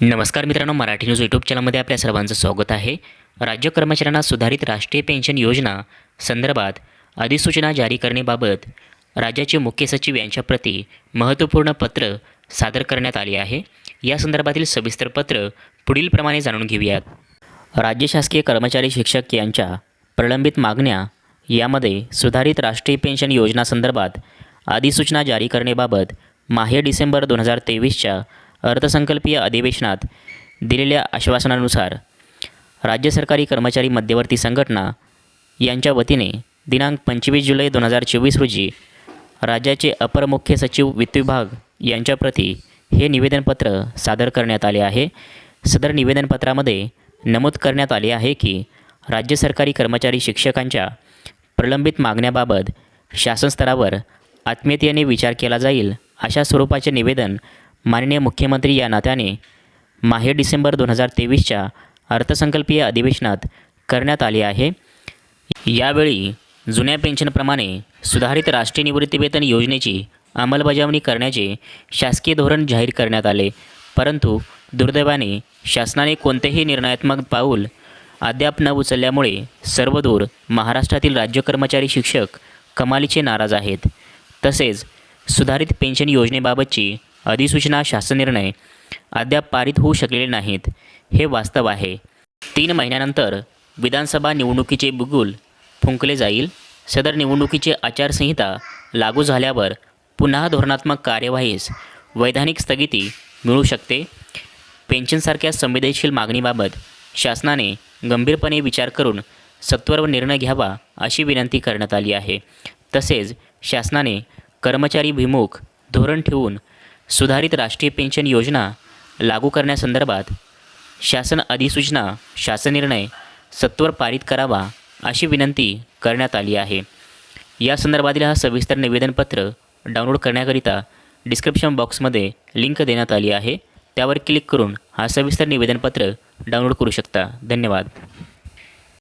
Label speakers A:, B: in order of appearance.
A: नमस्कार मित्रांनो Marathi news YouTube चॅनलमध्ये आपल्या सर्वांचं स्वागत आहे. राज्य कर्मचाऱ्यांना सुधारित राष्ट्रीय पेन्शन योजना संदर्भात अधिसूचना जारी करण्याबाबत राज्याचे मुख्य सचिव यांच्याप्रती महत्त्वपूर्ण पत्र सादर करण्यात आले आहे. या संदर्भातील सविस्तर पत्र पुढीलप्रमाणे जाणून घेऊयात. राज्य शासकीय कर्मचारी शिक्षक यांच्या प्रलंबित मागण्या यामध्ये सुधारित राष्ट्रीय पेन्शन योजनासंदर्भात अधिसूचना जारी करण्याबाबत माहे डिसेंबर दोन हजार तेवीसच्या अर्थसंकल्पीय अधिवेशनात दिलेल्या आश्वासनानुसार राज्य सरकारी कर्मचारी मध्यवर्ती संघटना यांच्या वतीने दिनांक पंचवीस जुलै दोन हजार चोवीस रोजी राज्याचे अपर मुख्य सचिव वित्त विभाग यांच्याप्रती हे निवेदनपत्र सादर करण्यात आले आहे. सदर निवेदनपत्रामध्ये नमूद करण्यात आले आहे की राज्य सरकारी कर्मचारी शिक्षकांच्या प्रलंबित मागण्याबाबत शासन स्तरावर आत्मीयतेने विचार केला जाईल अशा स्वरूपाचे निवेदन माननीय मुख्यमंत्री या नात्याने माहे डिसेंबर दोन हजार तेवीसच्या अर्थसंकल्पीय अधिवेशनात करण्यात आले आहे. यावेळी जुन्या पेन्शनप्रमाणे सुधारित राष्ट्रीय निवृत्तीवेतन योजनेची अंमलबजावणी करण्याचे शासकीय धोरण जाहीर करण्यात आले. परंतु दुर्दैवाने शासनाने कोणतेही निर्णयात्मक पाऊल अद्याप न उचलल्यामुळे सर्वदूर महाराष्ट्रातील राज्य कर्मचारी शिक्षक कमालीचे नाराज आहेत. तसेच सुधारित पेन्शन योजनेबाबतची अधिसूचना शासन निर्णय अद्याप पारित होऊ शकलेले नाहीत. हे वास्तव आहे. तीन महिन्यानंतर विधानसभा निवडणुकीचे बुगुल फुंकले जाईल. सदर निवडणुकीची आचारसंहिता लागू झाल्यावर पुन्हा धोरणात्मक कार्यवाहीस वैधानिक स्थगिती मिळू शकते. पेन्शनसारख्या संवेदनशील मागणीबाबत शासनाने गंभीरपणे विचार करून सत्वर निर्णय घ्यावा अशी विनंती करण्यात आली आहे. तसेच शासनाने कर्मचारी विमुख धोरण ठेवून सुधारित राष्ट्रीय पेन्शन योजना लागू करण्यासंदर्भात शासन अधिसूचना शासन निर्णय सत्वर पारित करावा अशी विनंती करण्यात आली आहे. या संदर्भातील हा सविस्तर निवेदनपत्र डाउनलोड करण्याकरिता डिस्क्रिप्शन बॉक्समध्ये लिंक देण्यात आली आहे. त्यावर क्लिक करून हा सविस्तर निवेदनपत्र डाउनलोड करू शकता. धन्यवाद.